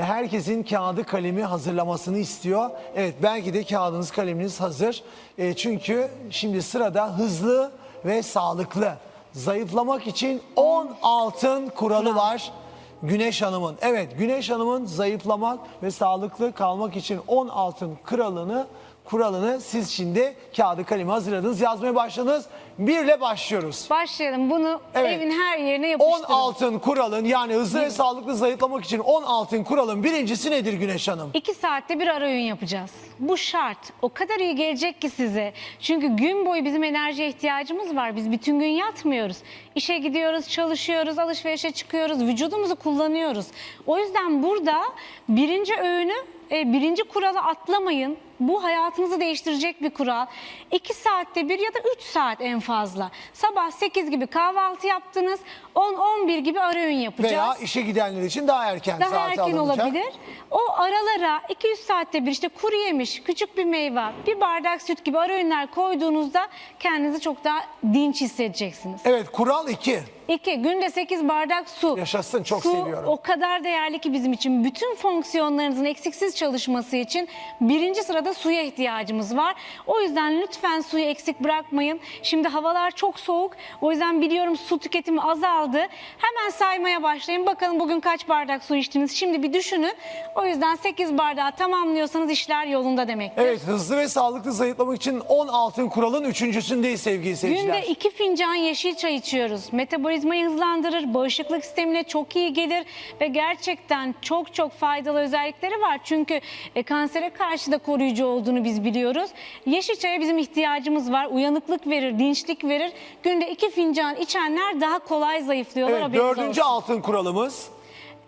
Herkesin kağıdı kalemi hazırlamasını istiyor. Evet belki de kağıdınız kaleminiz hazır. E, çünkü şimdi sırada hızlı ve sağlıklı zayıflamak için 10 altın kuralı var. Güneş Hanım'ın. Evet Güneş Hanım'ın zayıflamak ve sağlıklı kalmak için 10 altın kuralını kuralını siz şimdi kağıdı kalemi hazırladınız. Yazmaya başladınız. Birle başlıyoruz. Başlayalım. Bunu Evet. evin her yerine 10 yapıştırın. altın kuralın yani hızlı ve sağlıklı zayıflamak için 10 altın kuralın birincisi nedir Güneş Hanım? 2 saatte bir ara öğün yapacağız. Bu şart. O kadar iyi gelecek ki size. Çünkü gün boyu bizim enerjiye ihtiyacımız var. Biz bütün gün yatmıyoruz. İşe gidiyoruz, çalışıyoruz, alışverişe çıkıyoruz, vücudumuzu kullanıyoruz. O yüzden burada birinci öğünü, e, birinci kuralı atlamayın. Bu hayatınızı değiştirecek bir kural. 2 saatte bir ya da 3 saat en fazla. Sabah 8 gibi kahvaltı yaptınız. 10-11 gibi ara öğün yapacağız. Veya işe gidenler için daha erken Daha saate erken alınacak. olabilir. O aralara 200 saatte bir işte kuru yemiş, küçük bir meyve, bir bardak süt gibi ara öğünler koyduğunuzda kendinizi çok daha dinç hissedeceksiniz. Evet kural 2. İki, günde 8 bardak su. Yaşasın, çok su seviyorum. o kadar değerli ki bizim için. Bütün fonksiyonlarınızın eksiksiz çalışması için birinci sırada suya ihtiyacımız var. O yüzden lütfen suyu eksik bırakmayın. Şimdi havalar çok soğuk. O yüzden biliyorum su tüketimi azaldı. Hemen saymaya başlayın. Bakalım bugün kaç bardak su içtiniz? Şimdi bir düşünün. O yüzden 8 bardağı tamamlıyorsanız işler yolunda demektir. Evet hızlı ve sağlıklı zayıflamak için 10 altın kuralın üçüncüsündeyiz sevgili seyirciler. Günde iki fincan yeşil çay içiyoruz. Metabolizmayı hızlandırır, bağışıklık sistemine çok iyi gelir ve gerçekten çok çok faydalı özellikleri var. Çünkü e, kansere karşı da koruyucu olduğunu biz biliyoruz. Yeşil çaya bizim ihtiyacımız var. Uyanıklık verir, dinçlik verir. Günde iki fincan içenler daha kolay zayıflıyorlar. Evet haberiniz dördüncü olsun. altın kuralımız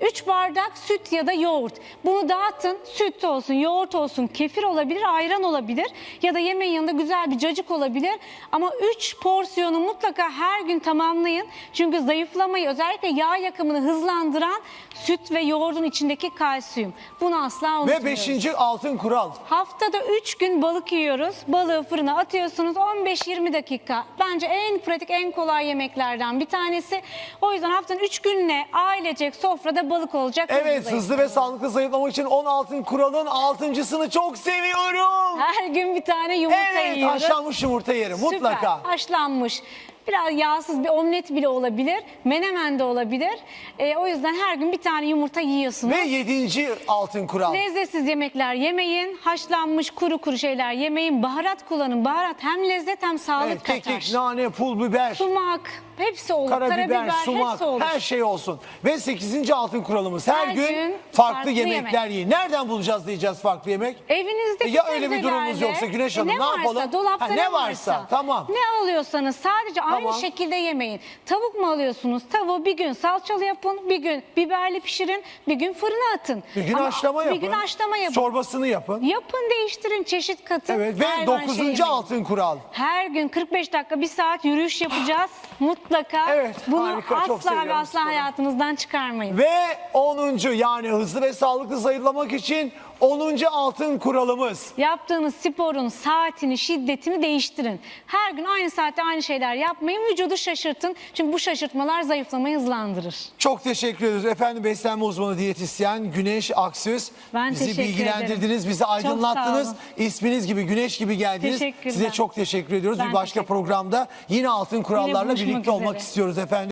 3 bardak süt ya da yoğurt. Bunu dağıtın. Süt olsun, yoğurt olsun, kefir olabilir, ayran olabilir ya da yemeğin yanında güzel bir cacık olabilir. Ama 3 porsiyonu mutlaka her gün tamamlayın. Çünkü zayıflamayı özellikle yağ yakımını hızlandıran süt ve yoğurdun içindeki kalsiyum. Bunu asla ve unutmuyoruz. beşinci altın kural. Haftada 3 gün balık yiyoruz. Balığı fırına atıyorsunuz 15-20 dakika. Bence en pratik, en kolay yemeklerden bir tanesi. O yüzden haftanın 3 gününe ailecek sofrada balık olacak. Evet Hızlı ve sağlıklı zayıflamak için 10 altın kuralın altıncısını çok seviyorum. Her gün bir tane yumurta Evet yiyoruz. haşlanmış yumurta yerim Süper. mutlaka. Haşlanmış. Biraz yağsız bir omlet bile olabilir. Menemen de olabilir. Ee, o yüzden her gün bir tane yumurta yiyorsunuz. Ve yedinci altın kural. Lezzetsiz yemekler yemeyin. Haşlanmış kuru kuru şeyler yemeyin. Baharat kullanın. Baharat hem lezzet hem sağlık Evet, katar. kekik, nane, pul biber, Sumak hepsi olur. karabiber, sumak hepsi olur. her şey olsun. Ve 8. altın kuralımız her, Her gün, gün farklı, farklı yemekler yemek. yiyin. Nereden bulacağız diyeceğiz farklı yemek? Evinizde Ya öyle bir durumumuz yoksa Güneş Hanım, ne varsa, yapalım? Dolapta Ha, ne varsa, tamam. Ne alıyorsanız sadece aynı Tamam. şekilde yemeyin. Tavuk mu alıyorsunuz? Tavuğu bir gün salçalı yapın, bir gün biberli pişirin, bir gün fırına atın. Bir gün Ama haşlama yapın. Bir gün haşlama yapın. Çorbasını yapın. Yapın değiştirin çeşit katın. Evet ve Hayvan şey 9. yemeyin. altın kural. Her gün 45 dakika bir saat yürüyüş yapacağız mutlaka. Evet, Bunu harika, çok asla ve seviyorum asla sporu. hayatınızdan çıkarmayın. Ve 10. yani hızlı ve sağlıklı zayıflamak için 10. altın kuralımız. Yaptığınız sporun saatini, şiddetini değiştirin. Her gün aynı saatte aynı şeyler yapmayın. Vücudu şaşırtın. Çünkü bu şaşırtmalar zayıflamayı hızlandırır. Çok teşekkür ediyoruz. Efendim beslenme uzmanı diyetisyen Güneş Aksüz. Ben Bizi teşekkür bilgilendirdiniz, ederim. bizi aydınlattınız. İsminiz gibi güneş gibi geldiniz. Size çok teşekkür ediyoruz. Ben Bir başka programda yine altın kurallarla birlikte olmak üzere. istiyoruz efendim.